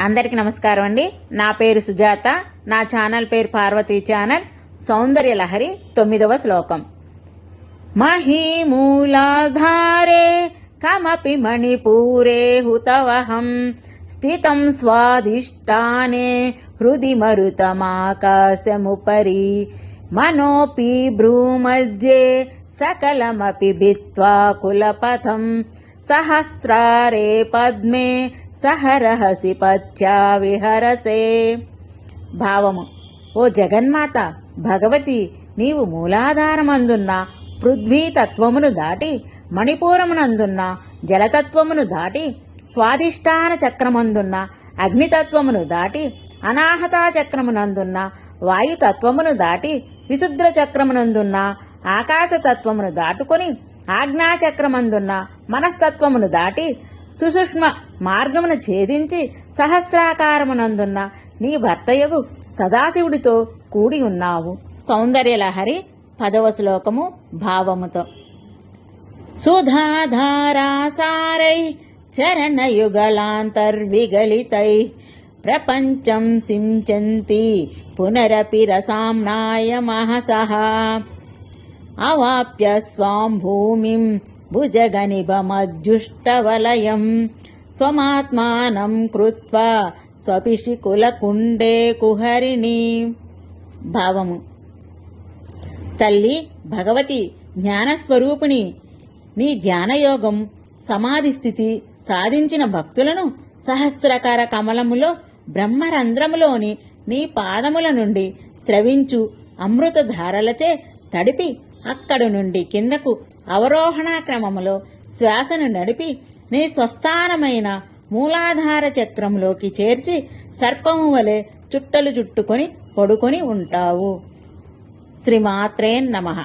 అందరికీ నమస్కారం అండి. నా పేరు సుజాత. నా ఛానల్ పేరు పార్వతీ ఛానల్. సౌందర్య లహరి తొమ్మిదవ శ్లోకం. మహీమూలాధారే కమపి మణిపూరే హుతవహం స్థితం స్వాదిష్టానే హృది మరుతమాకాశముపరి మనోపి భ్రూమధ్యే సకలమపి భిత్వా కులపథం సహస్రారే పద్మే సహరహసి పథ్యా విహరసే. భావము ఓ జగన్మాత భగవతి నీవు మూలాధారమందున్న పృథ్వీతత్వమును దాటి మణిపూరమునందున్న జలతత్వమును దాటి స్వాధిష్టాన చక్రమందున్న అగ్నితత్వమును దాటి అనాహతా చక్రమునందున్న వాయుతత్వమును దాటి విశుద్ర చక్రమునందున్న ఆకాశతత్వమును దాటుకొని ఆజ్ఞాచక్రమందున్న మనస్తత్వమును దాటి సుసూక్ష్మ మార్గమును ఛేదించి సహస్రాకారమునందున్న నీ భర్తయగు సదాశివుడితో కూడి ఉన్నావు. సౌందర్యలహరి పదవ శ్లోకము భావముతో. సుధాధారాసారై చరణయుగళాంతర్విగళితై ప్రపంచం సించంతి పునరపి రసాంనాయమహసః అవాప్య స్వాం భూమిం భుజగనిభమజ్జుష్టవలయం స్వమాత్మానం కృత్వా స్వపిషికులకుండే కుహరిణి. భావము. తల్లి భగవతి జ్ఞానస్వరూపిణి నీ ధ్యానయోగం సమాధి స్థితి సాధించిన భక్తులను సహస్రకార కమలములో బ్రహ్మరంధ్రములోని నీ పాదముల నుండి స్రవించు అమృత ధారలచే తడిపి అక్కడి నుండి కిందకు అవరోహణ క్రమములో శ్వాసను నడిపి నీ స్వస్థానమైన మూలాధార చక్రంలోకి చేర్చి సర్పము వలె చుట్టలు చుట్టుకొని పడుకొని ఉంటావు. శ్రీమాత్రే నమః.